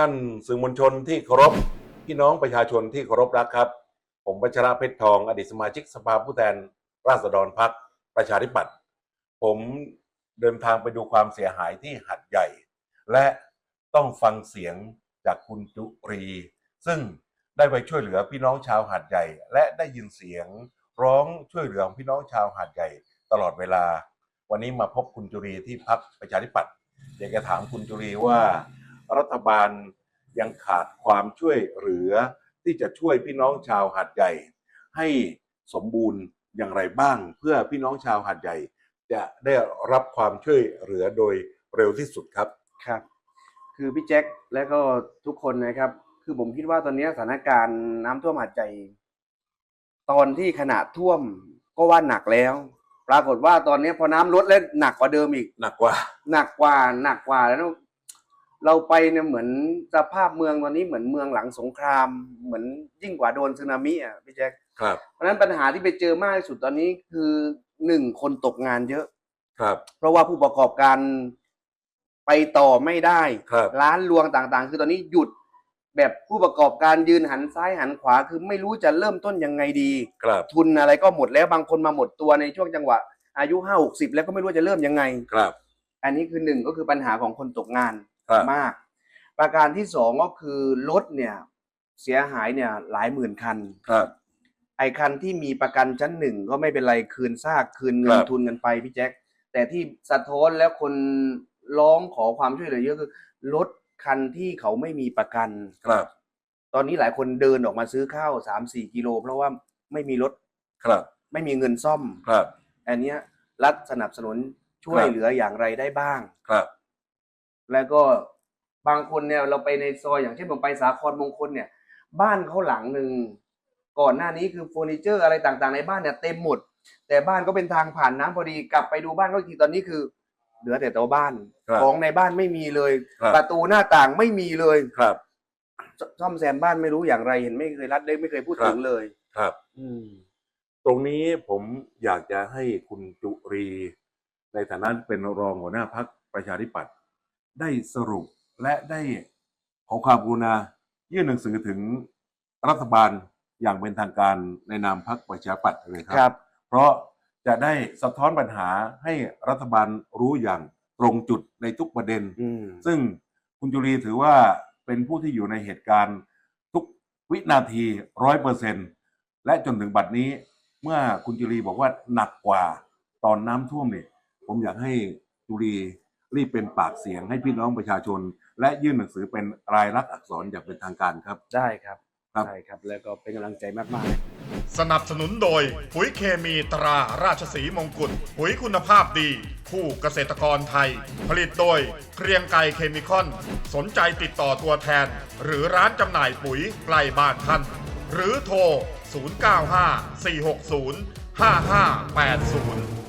ท่านสื่อมวลชนที่เคารพพี่น้องประชาชนที่เคารพรักครับ ผมวัชระเพชรทอง อดีตสมาชิกสภาผู้แทน ราษฎรพักประชาธิปัตย์ผมเดินทางไปดูความเสียหายที่หัดใหญ่ และต้องฟังเสียงจากคุณจุรี ซึ่งได้ไปช่วยเหลือพี่น้องชาวหาดใหญ่ และได้ยินเสียงร้องช่วยเหลือพี่น้องชาวหาดใหญ่ตลอดเวลา วันนี้มาพบคุณจุรีที่พักประชาธิปัตย์อยากจะถามคุณจุรีว่า รัฐบาลยังขาดความช่วยเหลือที่จะช่วยพี่น้องชาวหาดใหญ่ ให้สมบูรณ์อย่างไรบ้าง เพื่อพี่น้องชาวหาดใหญ่ จะได้รับความช่วยเหลือโดยเร็วที่สุดครับครับ คือพี่แจ็คและก็ทุกคนนะครับ คือผมคิดว่าตอนนี้สถานการณ์น้ำท่วมหาดใหญ่ตอนที่ขนาดท่วมก็ว่าหนักแล้ว ปรากฏว่าตอนนี้พอน้ำลดแล้วหนักกว่าเดิมอีก หนักกว่า หนักกว่าหนักกว่าแล้ว เราไปเนี่ยเหมือนสภาพเมืองตอนนี้เหมือนเมืองหลังสงคราม เหมือนยิ่งกว่าโดนสึนามิอะพี่แจ็คครับเพราะฉะนั้นปัญหาที่ไปเจอมากที่สุดตอนนี้คือหนึ่งคนตกงานเยอะ ครับ เพราะว่าผู้ประกอบการไปต่อไม่ได้ครับร้านรวงต่างๆ คือตอนนี้หยุดแบบผู้ประกอบการยืนหันซ้ายหันขวา คือไม่รู้จะเริ่มต้นยังไงดีครับทุนอะไรก็หมดแล้วบางคนมาหมดตัวในช่วงจังหวะ อายุห้าหกสิบแล้วก็ไม่รู้จะเริ่มยังไงครับ อันนี้คือหนึ่งก็คือปัญหาของคนตกงาน ครับ มาก ประการที่สองก็คือรถเนี่ยเสียหายเนี่ยหลายหมื่นคัน ครับ ไอ้คันที่มีประกันชั้นหนึ่งก็ไม่เป็นไรคืนซากคืนเงิคนรับ ทุนกันไปพี่แจ็คแต่ที่สะท้อนแล้วคนร้องขอความช่วยเหลือเยอะคือรถคันที่เขาไม่มีประกัน ครับ ตอนนี้หลายคนเดินออกมาซื้อข้าวสามสี่กิโล เพราะว่าไม่มีรถครับ ไม่มีเงินซ่อม ครับ อันเนี้ยรัฐสนับสนุนช่วยครับ เหลืออย่างไรได้บ้าง ครับ แล้วก็บางคนเนี่ยเราไปในซอยอย่างเช่นผมไปสาครมงคลเนี่ย บ้านเขาหลังหนึ่งก่อนหน้านี้คือเฟอร์นิเจอร์อะไรต่างๆ ในบ้านเนี่ยเต็มหมด แต่บ้านก็เป็นทางผ่านน้ำพอดีกลับไปดูบ้านก็ทีตอนนี้คือ เหลือแต่ตัวบ้าน ครับของในบ้านไม่มีเลย ครับ ประตูหน้าต่างไม่มีเลยครับ ซซ่อมแซมบ้านไม่รู้อย่างไรเห็นไม่เคยรัดได้ไม่เคยพูดครับถึงเลยครับ อืม ตรงนี้ผมอยากจะให้คุณจุรี ในฐานะเป็นรองหัวหน้าพักประชาธิปัตย์ ได้สรุปและได้ขอความกรุณายื่นหนังสือถึงรัฐบาลอย่างเป็นทางการในนามพักประชาธิปัตย์เลยคครัรับ เพราะจะได้สะท้อนปัญหาให้รัฐบาลรู้อย่างตรงจุดในทุกประเด็นอืมซึ่งคุณจุลีถือว่าเป็นผู้ที่อยู่ในเหตุการณ์ทุกวินาทีร้อยเปอร์เซ็นและจนถึงบัดนี้ เมื่อคุณจุลีบอกว่าหนักกว่าตอนน้ำท่วมเนี่ยผมอยากให้จุลี รีบเป็นปากเสียงให้พี่น้องประชาชน และยื่นหนังสือเป็นรายลักษณ์อักษรอย่างเป็นทางการครับ ได้ครับครับ ได้ครับ แล้วก็เป็นกำลังใจมาก ๆ สนับสนุนโดย ปุ๋ยเคมีตราราชสีมงกุฎปุ๋ยคุณภาพดี คู่เกษตรกรไทย ผลิตโดยเกรียงไกรเคมีคอน สนใจติดต่อตัวแทน หรือร้านจำหน่ายปุ๋ยใกล้บ้านท่าน หรือโทร 095 460 5580